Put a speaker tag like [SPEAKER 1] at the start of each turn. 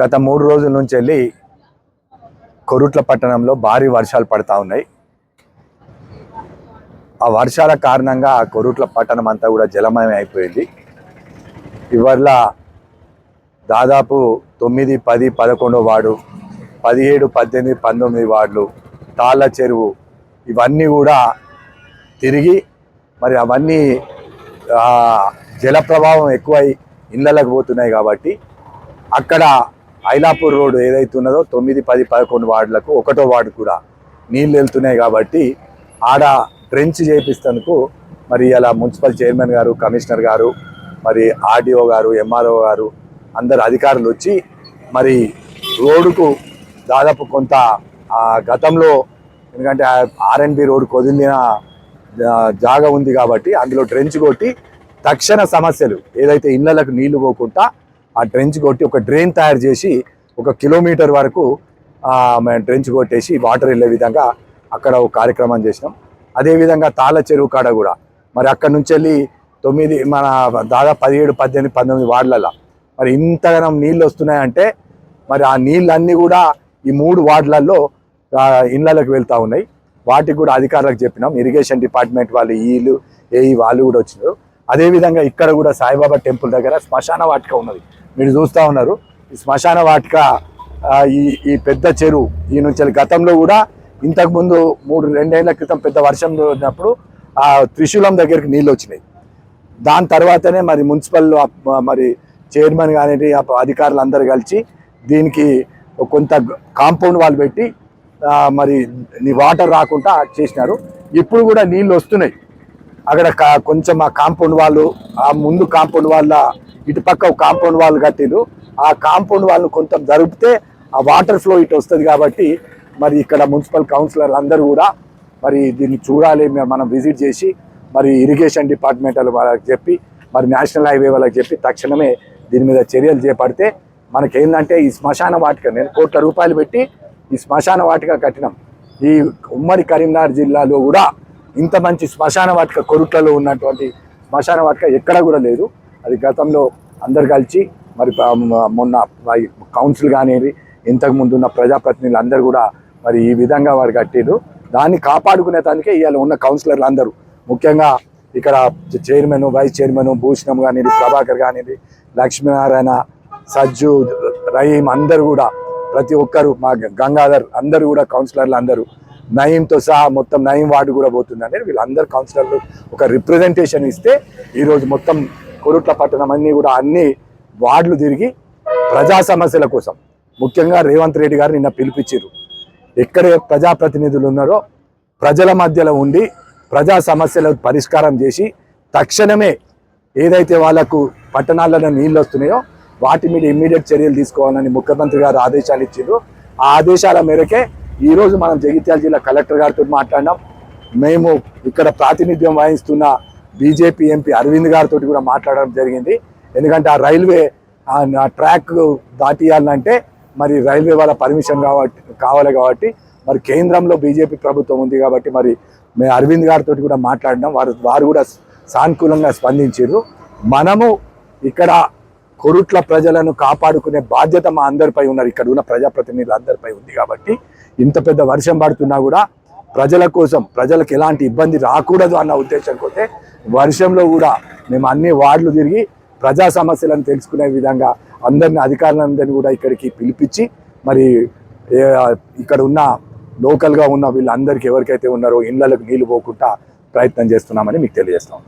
[SPEAKER 1] గత మూడు రోజుల నుంచి వెళ్ళి కొరుట్ల పట్టణంలో భారీ వర్షాలు పడతా ఉన్నాయి. ఆ వర్షాల కారణంగా ఆ కొరుట్ల పట్టణం అంతా కూడా జలమయం అయిపోయింది. ఇవల్ల దాదాపు తొమ్మిది పది పదకొండో వార్డు పదిహేడు పద్దెనిమిది పంతొమ్మిది వార్డులు తాళ్ళ చెరువు ఇవన్నీ కూడా తిరిగి మరి అవన్నీ జల ప్రభావం ఎక్కువై ఇళ్ళలకు పోతున్నాయి కాబట్టి అక్కడ ఐలాపూర్ రోడ్డు ఏదైతే ఉన్నదో తొమ్మిది పది పదకొండు వార్డులకు ఒకటో వార్డు కూడా నీళ్ళు వెళ్తున్నాయి కాబట్టి ఆడ ట్రెంచ్ చేపిస్తేందుకు మరి ఇలా మున్సిపల్ చైర్మన్ గారు కమిషనర్ గారు మరి ఆర్డీఓ గారు ఎంఆర్ఓ గారు అందరు అధికారులు వచ్చి మరి రోడ్డుకు దాదాపు కొంత గతంలో ఎందుకంటే ఆర్ఎన్బి రోడ్డు కొదిలిన ఆ, జాగా ఉంది కాబట్టి అందులో ట్రెంచ్ కొట్టి తక్షణ సమస్యలు ఏదైతే ఇళ్ళలకు నీళ్ళు పోకుండా ఆ ట్రెంచ్ కొట్టి ఒక డ్రైన్ తయారు చేసి ఒక కిలోమీటర్ వరకు మేము ట్రెంచ్ కొట్టేసి వాటర్ వెళ్ళే విధంగా అక్కడ ఒక కార్యక్రమం చేసినాం. అదేవిధంగా తాళ చెరువు కాడ కూడా. మరి అక్కడ నుంచి వెళ్ళి తొమ్మిది మన దాదాపు పదిహేడు పద్దెనిమిది పంతొమ్మిది వార్డులలో మరి ఇంతగానం నీళ్ళు వస్తున్నాయంటే మరి ఆ నీళ్ళన్నీ కూడా ఈ మూడు వార్డులలో ఇళ్ళలకు ఇళ్ళకి వెళ్తూ ఉన్నాయి. వాటికి కూడా అధికారులకు చెప్పినాం. ఇరిగేషన్ డిపార్ట్మెంట్ వాళ్ళు వీళ్ళు ఏఈ వాళ్ళు కూడా వచ్చినారు. అదేవిధంగా ఇక్కడ కూడా సాయిబాబా టెంపుల్ దగ్గర శ్మశాన వాటిక ఉన్నది. మీరు చూస్తూ ఉన్నారు. ఈ శ్మశాన వాటిక ఈ ఈ పెద్ద చెరువు ఈ నుంచి గతంలో కూడా ఇంతకుముందు మూడు రెండేళ్ళ క్రితం పెద్ద వర్షం ఉన్నప్పుడు ఆ త్రిశూలం దగ్గరికి నీళ్ళు వచ్చినాయి. దాని తర్వాతనే మరి మున్సిపల్ మరి చైర్మన్ కానీ అధికారులు అందరు కలిసి దీనికి కొంత కాంపౌండ్ వాళ్ళు పెట్టి మరి నీ వాటర్ రాకుండా చేసినారు. ఇప్పుడు కూడా నీళ్ళు వస్తున్నాయి. అక్కడ కొంచెం ఆ కాంపౌండ్ వాళ్ళు ఆ ముందు కాంపౌండ్ వాళ్ళ ఇటు పక్క కాంపౌండ్ వాళ్ళు కట్టిరు ఆ కాంపౌండ్ వాళ్ళు కొంత జరిపితే ఆ వాటర్ ఫ్లో ఇటు వస్తుంది కాబట్టి మరి ఇక్కడ మున్సిపల్ కౌన్సిలర్లు అందరూ కూడా మరి దీన్ని చూడాలి మనం విజిట్ చేసి మరి ఇరిగేషన్ డిపార్ట్మెంట్ వాళ్ళకి చెప్పి మరి నేషనల్ హైవే వాళ్ళకి చెప్పి తక్షణమే దీని మీద చర్యలు చేపడితే మనకేందంటే ఈ శ్మశాన వాటిక నేను కోట్ల రూపాయలు పెట్టి ఈ శ్మశాన వాటిక కట్టినాం. ఈ ఉమ్మడి కరీంనగర్ జిల్లాలో కూడా ఇంత మంచి శ్మశాన వాటిక కొరుట్లలో ఉన్నటువంటి శ్మశాన వాటిక ఎక్కడ కూడా లేదు. అది గతంలో అందరు కలిసి మరి మొన్న కౌన్సిల్ కానీ ఇంతకు ముందు ఉన్న ప్రజాప్రతినిధులు అందరూ కూడా మరి ఈ విధంగా వారు కట్టిరు దాన్ని కాపాడుకునే దానికే ఇవాళ ఉన్న కౌన్సిలర్లు అందరూ. ముఖ్యంగా ఇక్కడ చైర్మన్ వైస్ చైర్మన్ భూషణం కానివ్వండి ప్రభాకర్ కానివ్వండి లక్ష్మీనారాయణ సజ్జు రహీం అందరూ కూడా ప్రతి ఒక్కరు మా గంగాధర్ అందరూ కూడా కౌన్సిలర్లు అందరూ. నయీంతో సహా మొత్తం నయీం వార్డు కూడా పోతుందంటే వీళ్ళందరూ కౌన్సిలర్లు ఒక రిప్రజెంటేషన్ ఇస్తే ఈరోజు మొత్తం కొరుట్ల పట్టణం అన్నీ కూడా అన్ని వార్డులు తిరిగి ప్రజా సమస్యల కోసం. ముఖ్యంగా రేవంత్ రెడ్డి గారు నిన్న పిలిపించారు. ఎక్కడే ప్రజాప్రతినిధులు ఉన్నారో ప్రజల మధ్యలో ఉండి ప్రజా సమస్యల పరిష్కారం చేసి తక్షణమే ఏదైతే వాళ్ళకు పట్టణాలలో నీళ్ళు వస్తున్నాయో వాటి మీద ఇమ్మీడియట్ చర్యలు తీసుకోవాలని ముఖ్యమంత్రి గారు ఆదేశాలు ఇచ్చిండ్రు ఆ ఆదేశాల మేరకే ఈరోజు మనం జగిత్యాల జిల్లా కలెక్టర్ గారితో మాట్లాడినాం. మేము ఇక్కడ ప్రాతినిధ్యం వహిస్తున్న బీజేపీ ఎంపీ అరవింద్ గారితో కూడా మాట్లాడడం జరిగింది. ఎందుకంటే ఆ రైల్వే ఆ ట్రాక్ దాటియాలంటే మరి రైల్వే వాళ్ళ పర్మిషన్ కాబట్టి కావాలి కాబట్టి మరి కేంద్రంలో బీజేపీ ప్రభుత్వం ఉంది కాబట్టి మరి మేము అరవింద్ గారితో కూడా మాట్లాడినాం. వారు వారు కూడా సానుకూలంగా స్పందించారు మనము ఇక్కడ కొరుట్ల ప్రజలను కాపాడుకునే బాధ్యత మా అందరిపై ఉన్నారు ఇక్కడ ఉన్న ప్రజాప్రతినిధులు అందరిపై ఉంది కాబట్టి ఇంత పెద్ద వర్షం పడుతున్నా కూడా ప్రజల కోసం ప్రజలకు ఎలాంటి ఇబ్బంది రాకూడదు అన్న ఉద్దేశం ఉద్దేశంతో వర్షంలో కూడా మేము అన్ని వార్డులు తిరిగి ప్రజా సమస్యలను తెలుసుకునే విధంగా అందరిని అధికారులందరినీ కూడా ఇక్కడికి పిలిపించి మరి ఇక్కడ ఉన్న లోకల్గా ఉన్న వీళ్ళందరికీ ఎవరికైతే ఉన్నారో ఇళ్ళకు నీళ్ళు పోకుండా ప్రయత్నం చేస్తున్నామని మీకు తెలియజేస్తాం